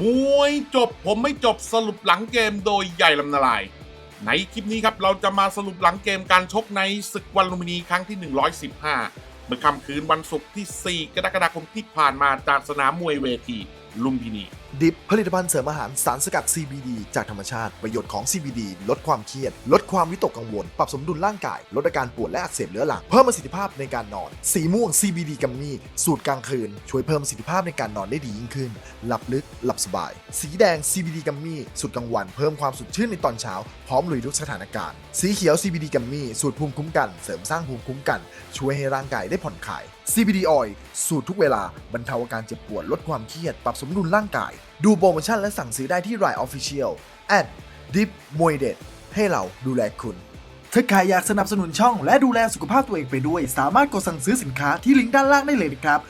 มวยจบผมไม่จบสรุปหลังเกมโดยใหญ่ลำนาลาย ในคลิปนี้ครับเราจะมาสรุปหลังเกมการชกในศึกวันลุมพินีครั้งที่ 115 เมื่อค่ำคืนวันศุกร์ที่ 4 กรกฎาคมที่ผ่านมาจากสนามมวยเวทีลุมพินี ดิฟผลิตภัณฑ์เสริมอาหารสารสกัด CBD จากธรรมชาติ ประโยชน์ของ CBD ลดความเครียด ลดความวิตกกังวล ปรับสมดุลร่างกาย ลดอาการปวดและอักเสบเรื้อรัง เพิ่มประสิทธิภาพในการนอน สีม่วง CBD กัมมี่ สูตรกลางคืน ช่วยเพิ่มประสิทธิภาพในการนอนได้ดียิ่งขึ้น หลับลึก หลับสบาย สีแดง CBD กัมมี่ สูตรกลางวัน เพิ่มความสดชื่นในตอนเช้า พร้อมลุยทุกสถานการณ์ สีเขียว CBD กัมมี่ สูตรภูมิคุ้มกัน เสริมสร้างภูมิคุ้มกัน ช่วยให้ร่างกายได้ผ่อนคลาย CBD Oil สูตรทุกเวลา บรรเทาอาการเจ็บปวด ลดความเครียด ปรับสมดุลร่างกาย ดูโปรโมชั่นและสั่งซื้อได้ที่ Line Official at Dip มวยเด็ดให้เราดูแลคุณ ถ้าใครอยากสนับสนุนช่องและดูแลสุขภาพตัวเองไปด้วย สามารถกดสั่งซื้อสินค้าที่ลิงก์ด้านล่างได้เลยนะครับ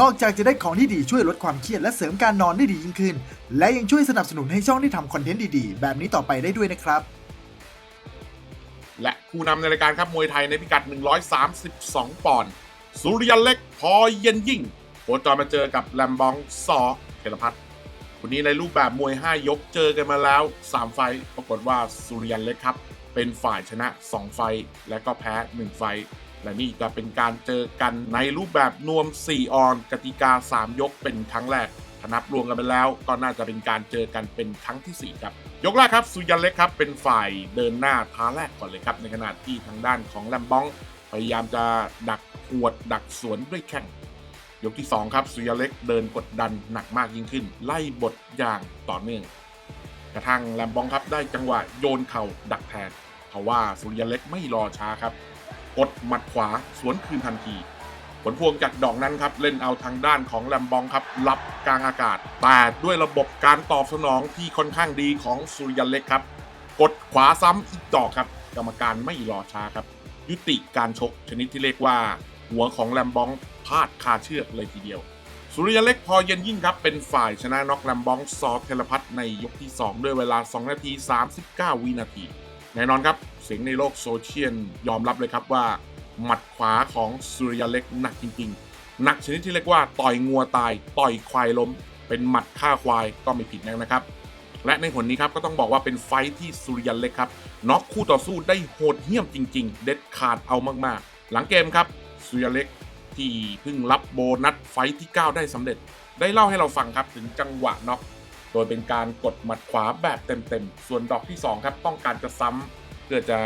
นอกจากจะได้ของที่ดีช่วยลดความเครียดและเสริมการนอนได้ดียิ่งขึ้น และยังช่วยสนับสนุนให้ช่องได้ทำคอนเทนต์ดีๆ แบบนี้ต่อไปได้ด้วยนะครับ และคู่นำในรายการครับมวยไทยในพิกัด 132 ปอนด์สุริยันเล็ก พอเย็นยิ่งโคจรมาเจอกับแลมบองซอเทลพัฒ น์คนนี้ในรูปแบบมวย 5 ยกเจอกันมาแล้ว 3 ไฟปรากฏว่าสุริยันเล็กครับ เป็นฝ่ายชนะ 2 ไฟและก็แพ้ 1 ไฟ และนี่จะเป็นการเจอกันในรูปแบบนวม 4 ออน กติกา 3 ยกเป็นครั้งแรกถ้านับรวมกันไปแล้ว ก็น่าจะเป็นการเจอกันเป็นครั้งทีสี่4 ครับ ยกแรกครับสุริยันเล็กครับ เป็นฝ่ายเดินหน้าท้าแรกก่อนเลยครับ ในขณะที่ทางด้านของแลมบอง พยายามจะดักหวดดักสวนด้วยแข้ง ยกที่ 2 ครับสุยะเล็กเดินกดดันหนักมากยิ่งขึ้น ไล่บทอย่างต่อเนื่อง กระทั่งแลมบองครับได้จังหวะโยนเข่าดักแทนเพราะว่าสุริยะเล็กไม่รอช้าครับ กดหมัดขวาสวนคืนทันทีผลพวงจากดอกนั้นครับเล่นเอาทางด้านของแลมบองครับรับกลางอากาศแต่ด้วยระบบการตอบสนองที่ค่อนข้างดีของสุริยันเล็กครับ กดขวาซ้ำอีกดอกครับ กรรมการไม่รอช้าครับ ยุติการชกชนิดที่เรียกว่า หัวของแลมบองพลาดคาเชือกเลยทีเดียว สุริยเล็กพอเย็นยิ่งครับ เป็นฝ่ายชนะน็อกแลมบองซอเทลพัทในยกที่ 2 ด้วยเวลา 2 นาที 39 วินาที แน่นอนครับ เสียงในโลกโซเชียลยอมรับเลยครับว่า หมัดขวาของสุริยเล็กหนักจริงๆ หนักชนิดที่เรียกว่าต่อยงัวตาย ต่อยควายล้ม เป็นหมัดฆ่าควายก็ไม่ผิดนักนะครับและในผลนี้ครับก็ต้องบอกว่าเป็นไฟท์ที่สุริยันเล็กครับน็อกคู่ต่อสู้ได้โหดเหี้ยมจริง ๆ เด็ดขาดเอามากๆ หลังเกมครับ สุยเล็กที่เพิ่งรับโบนัสไฟท์ที่ 9 ได้สำเร็จ ได้เล่าให้เราฟังครับถึงจังหวะน็อกโดยเป็นการกดหมัดขวาแบบเต็มๆ ส่วนดอกที่ 2 ครับ ต้องการจะซ้ำเพื่อจะ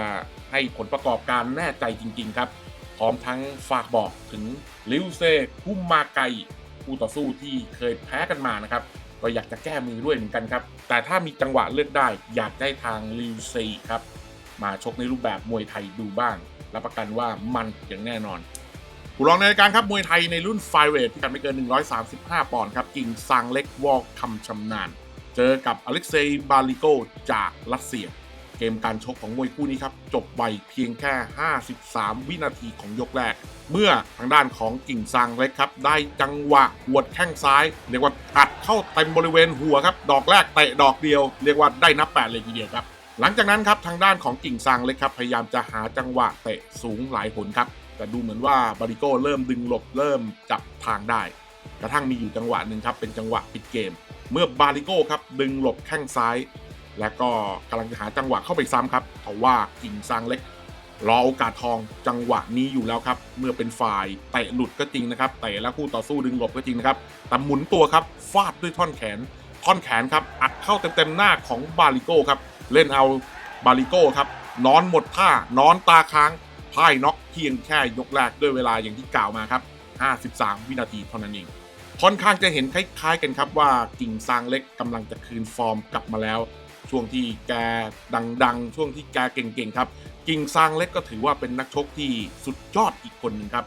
ให้ผลประกอบการแน่ใจจริง ๆ ครับ พร้อมทั้งฝากบอกถึงลิวเซคุมมาไกคู่ต่อสู้ที่เคยแพ้กันมานะครับ ก็อยากจะแก้มือด้วยเหมือนกันครับ แต่ถ้ามีจังหวะเลือกได้ อยากได้ทางลิวเซีครับ มาชกในรูปแบบมวยไทยดูบ้างรับประกันว่ามันอย่างแน่นอน ผู้รองในรายการครับมวยไทยในรุ่นไฟเวทที่กันไม่เกิน 135 ปอนด์ครับกิ่งซางเล็กวอลคำชำนาญ เจอกับอเล็กเซย์บาลิโกจากรัสเซีย เกมการชกของมวยคู่นี้ครับ จบไวเพียงแค่ 53 วินาทีของยกแรก เมื่อทางด้านของกิ่งซางเล็กครับ ได้จังหวะหวดแข้งซ้าย เรียกว่าอัดเข้าเต็มบริเวณหัวครับ ดอกแรกเตะดอกเดียว เรียกว่าได้นับแปดเลยทีเดียวครับหลังจากนั้นครับทางด้านของกิ่งซางเล็กครับพยายามจะหาจังหวะเตะสูงหลายหนครับ แต่ดูเหมือนว่าบาริโก้เริ่มดึงหลบเริ่มจับทางได้ กระทั่งมีอยู่จังหวะหนึ่งครับ เป็นจังหวะปิดเกม เมื่อบาริโก้ครับดึงหลบแข้งซ้าย และก็กำลังจะหาจังหวะเข้าไปซ้ำครับเพราะว่ากิ่งซางเล็ก รอโอกาสทองจังหวะนี้อยู่แล้วครับ เมื่อเป็นฝ่ายเตะหลุดก็จริงนะครับเตะแล้วคู่ต่อสู้ดึงหลบก็จริงนะครับแต่หมุนตัวครับฟาดด้วยท่อนแขน ท่อนแขนครับอัดเข้าเต็มๆหน้าของบาริโก้ครับเล่นเอาบาริโก้ครับนอนหมดท่านอนตาค้าง พ่ายน็อกเพียงแค่ยกแรกด้วยเวลาอย่างที่กล่าวมาครับ 53 วินาทีเท่านั้นเอง ค่อนข้างจะเห็นคล้ายๆกันครับว่ากิ่งซางเล็กกำลังจะคืนฟอร์มกลับมาแล้ว ช่วงที่แกดังๆ ช่วงที่แกเก่งๆครับ กิ่งซางเล็กก็ถือว่าเป็นนักชกที่สุดยอดอีกคนหนึ่งครับ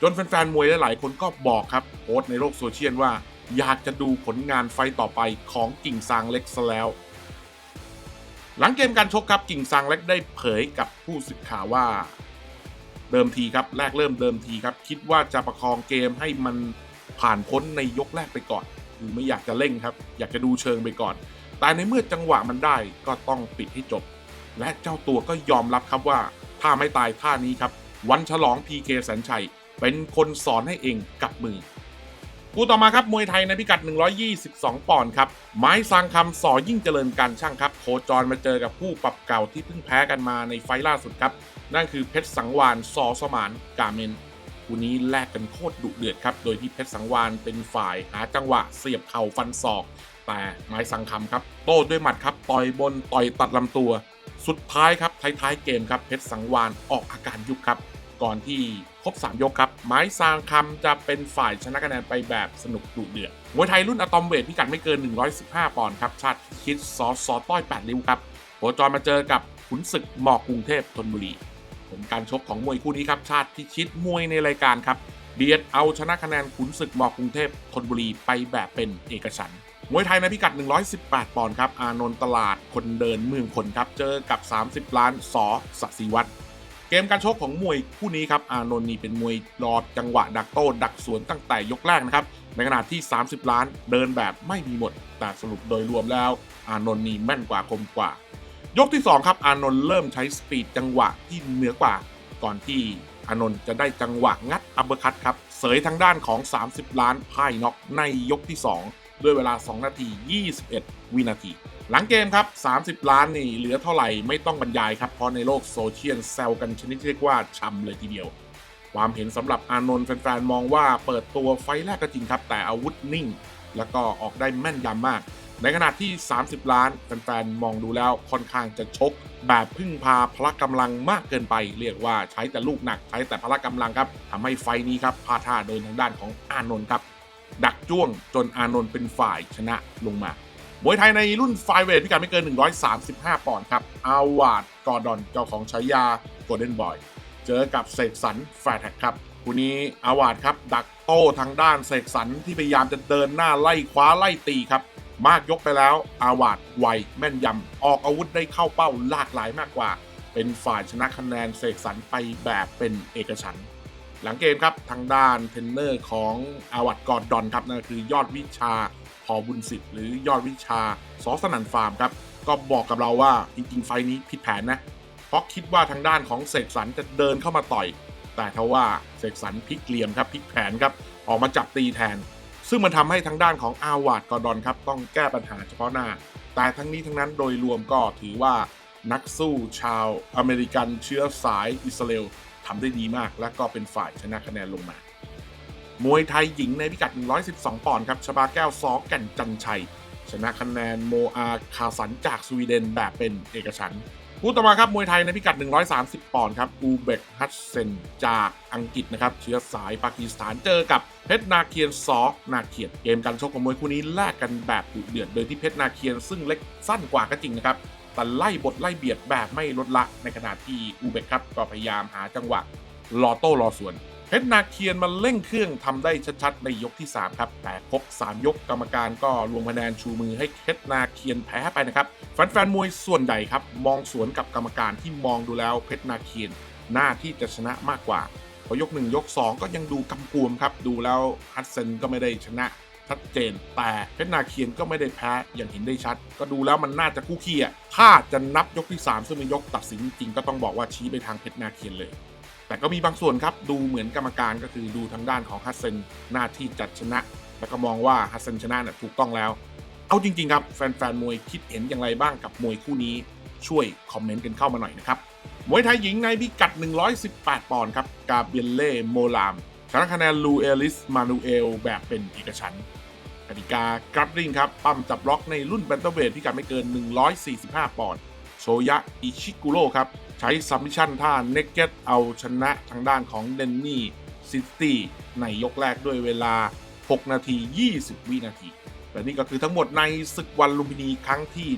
จนแฟนๆมวยหลายๆคนก็บอกครับโพสต์ในโลกโซเชียลว่าอยากจะดูผลงานไฟต์ต่อไปของกิ่งซางเล็กซะแล้ว หลังเกมการชกครับกิ่งซางเล็กได้เผยกับผู้สื่อข่าวว่า เดิมทีครับแรกเริ่มเดิมทีครับ คิดว่าจะประคองเกมให้มันผ่านพ้นในยกแรกไปก่อนคือไม่อยากจะเร่งครับ อยากจะดูเชิงไปก่อน แต่ในเมื่อจังหวะมันได้ก็ต้องปิดให้จบ และเจ้าตัวก็ยอมรับครับว่าถ้าไม่ตายท่านี้ครับ วันฉลอง PK แสนชัย เป็นคนสอนให้เองกับมือคู่ต่อมาครับมวยไทยในพิกัด 122 ปอนด์ครับ ไม้ซางคำสอยิ่งเจริญการช่างครับ โคจรมาเจอกับผู้ปรับเก่าที่เพิ่งแพ้กันมาในไฟล่าสุดครับ นั่นคือเพชรสังวานสอสมานกาเมนคู่นี้แลกกันโคตรดุเดือดครับ โดยที่เพชรสังวานเป็นฝ่ายหาจังหวะเสียบเข่าฟันศอก แต่ไม้สังคำครับโต้ด้วยหมัดครับต่อยบนต่อยตัดลำตัว สุดท้ายครับท้ายๆเกมครับเพชรสังวานออกอาการยุบครับ ก่อนที่ครบ 3 ยกครับ ไม้ซางคำจะเป็นฝ่ายชนะคะแนนไปแบบสนุกดุเดือดมวยไทยรุ่นอะตอมเวทพิกัดไม่เกิน 115 ปอนด์ครับชาติคิดซอสอต้อย8ริ้วครับโคจรมาเจอกับขุนศึกหมอกกรุงเทพธนบุรี ผลการชกของมวยคู่นี้ครับ ชาติพิชิตมวยในรายการครับ เบียดเอาชนะคะแนนขุนศึกมอกรุงเทพธนบุรีไปแบบเป็นเอกฉันท์มวยไทยในพิกัด 118 ปอนด์ครับ อานนท์ตลาดคนเดินเมืองคนครับ เจอกับ 30 ล้านสอสศิวัตรเกมการชกของมวยคู่นี้ครับ อานนท์นี่เป็นมวยรอจังหวะดักโต้ดักสวนตั้งแต่ยกแรกนะครับ ในขณะที่ 30 ล้านเดินแบบไม่มีหมด แต่สรุปโดยรวมแล้ว อานนท์นี่แม่นกว่าคมกว่า ยกที่ 2 ครับ อานนท์เริ่มใช้สปีดจังหวะที่เหนือกว่า ก่อนที่อานนท์จะได้จังหวะงัดอัปเปอร์คัตครับ เสยทางด้านของ 30 ล้านพ่ายน็อกในยกที่ 2 ด้วยเวลา 2 นาที 21 วินาที หลังเกมครับ 30 ล้านนี่เหลือเท่าไหร่ไม่ต้องบรรยายครับ เพราะในโลกโซเชียลแซวกันชนิดที่เรียกว่าช้ำเลยทีเดียว ความเห็นสำหรับอานนท์แฟนๆมองว่าเปิดตัวไฟแรกก็จริงครับ แต่อาวุธนิ่ง แล้วก็ออกได้แม่นยำมาก ในขณะที่ 30 ล้านแฟนๆมองดูแล้วค่อนข้างจะชก แบบพึ่งพาพละกำลังมากเกินไป เรียกว่าใช้แต่ลูกหนักใช้แต่พละกำลังครับทำให้ไฟนี้ครับพลาดท่าโดยทางด้านของอานนท์ครับ ดักจ้วงจนอานนท์เป็นฝ่ายชนะลงมามวยไทยในรุ่นไฟเวทพิกัดไม่เกิน 135 ปอนด์ครับ อาวาดกอร์ดอนเจ้าของฉายาโกลเด้นบอย เจอกับเสกสรรแฟร์แท็กครับคู่นี้อาวาดครับ ดักโต้ทางด้านเสกสรรที่พยายามจะเดินหน้าไล่คว้าไล่ตีครับ มากยกไปแล้วอาวาดไวแม่นยำออกอาวุธได้เข้าเป้าหลากหลายมากกว่า เป็นฝ่ายชนะคะแนนเสกสรรไปแบบเป็นเอกฉันท์หลังเกมครับทางด้านเทรนเนอร์ของอาวัดกอรดอนครับนั่นคือยอดวิชาพอบุญสิทธิ์หรือยอดวิชาซอสนันฟาร์มครับก็บอกกับเราว่าจริงๆไฟนี้ผิดแผนนะเพราะคิดว่าทางด้านของเสกสรรจะเดินเข้ามาต่อย แต่ทว่าเสกสรรพลิกเหลี่ยมครับพลิกแผนครับออกมาจับตีแทน ซึ่งมันทำให้ทางด้านของอาวาดกอดอนครับต้องแก้ปัญหาเฉพาะหน้า แต่ทั้งนี้ทั้งนั้นโดยรวมก็ถือว่านักสู้ชาวอเมริกันเชื้อสายอิสราเอลทำได้ดีมาก และก็เป็นฝ่ายชนะคะแนนลงมา มวยไทยหญิงในพิกัด 112 ปอนด์ครับชบาแก้วซอแก่นจันชัย ชนะคะแนนโมอาคาสันจากสวีเดนแบบเป็นเอกฉันท์ คู่ต่อมาครับมวยไทยในพิกัด 130 ปอนด์ครับอูเบกฮัตเซนจากอังกฤษนะครับเชื้อสายปากีสถานเจอกับเพชรนาเคียนซอนาเคียนเกมการชกของมวยคู่นี้แลกกันแบบดุเดือดโดยที่เพชรนาเคียนซึ่งเล็กสั้นกว่าก็จริงนะครับแต่ไล่บทไล่เบียดแบบไม่ลดละในขณะที่อูเบกครับก็พยายามหาจังหวะรอโต้รอสวน เพชรนาเคียนมันเร่งเครื่องทำได้ชัดๆ ในยกที่ 3 ครับ แต่ครบ 3 ยกกรรมการก็ลงคะแนนชูมือให้เพชรนาเคียนแพ้ไปนะครับแฟนๆมวยส่วนใหญ่ครับ มองสวนกับกรรมการที่มองดูแล้วเพชรนาเคียนหน้าที่จะชนะมากกว่าพอยก 1 ยก 2 ก็ยังดูกำกวมครับ ดูแล้วฮัตเซนก็ไม่ได้ชนะชัดเจน แต่เพชรนาเคียนก็ไม่ได้แพ้อย่างเห็นได้ชัด ก็ดูแล้วมันน่าจะคู่ขี้อะถ้าจะนับยกที่ 3 ซึ่งเป็นยกตัดสินจริงก็ต้องบอกว่าชี้ไปทางเพชรนาเคียนเลย แต่ก็มีบางส่วนครับดูเหมือนกรรมการก็คือดูทางด้านของฮัสเซนหน้าที่จัดชนะ แล้วก็มองว่าฮัสเซนชนะน่ะถูกต้องแล้ว เอาจริงๆครับแฟนๆมวยคิดเห็นอย่างไรบ้างกับมวยคู่นี้ช่วยคอมเมนต์กันเข้ามาหน่อยนะครับมวยไทยหญิงในพิกัด 118 ปอนด์ครับกาเบียเล่โมลามชนะคะแนนลูเอลิสมานูเอลแบบเป็นเอกฉันกติกากรับริงครับปั้มจับล็อกในรุ่นแบนเทเวทพิกัดไม่เกิน 145 ปอนด์ โชยะอิชิกุโร่ครับ ใช้ซัมมิชันท่าเนกเก็ตเอาชนะทางด้านของเดนนี่ซิตี้ในยกแรกด้วยเวลา 6 นาที 20 วินาที และนี่ก็คือทั้งหมดในศึกวันลุมพินีครั้งที่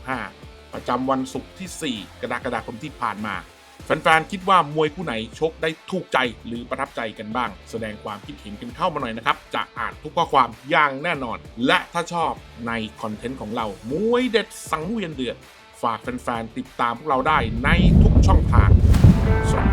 115 ประจำวันศุกร์ที่ 4 กรกฎาคมที่ผ่านมาแฟนๆคิดว่ามวยคู่ไหนชกได้ถูกใจหรือประทับใจกันบ้าง แสดงความคิดเห็นกันเข้ามาหน่อยนะครับ จะอ่านทุกข้อความอย่างแน่นอน และถ้าชอบในคอนเทนต์ของเรา มวยเด็ดสังเวียนเดือด ฝากแฟนๆติดตามพวกเราได้ในทุกช่องทางสวัสดี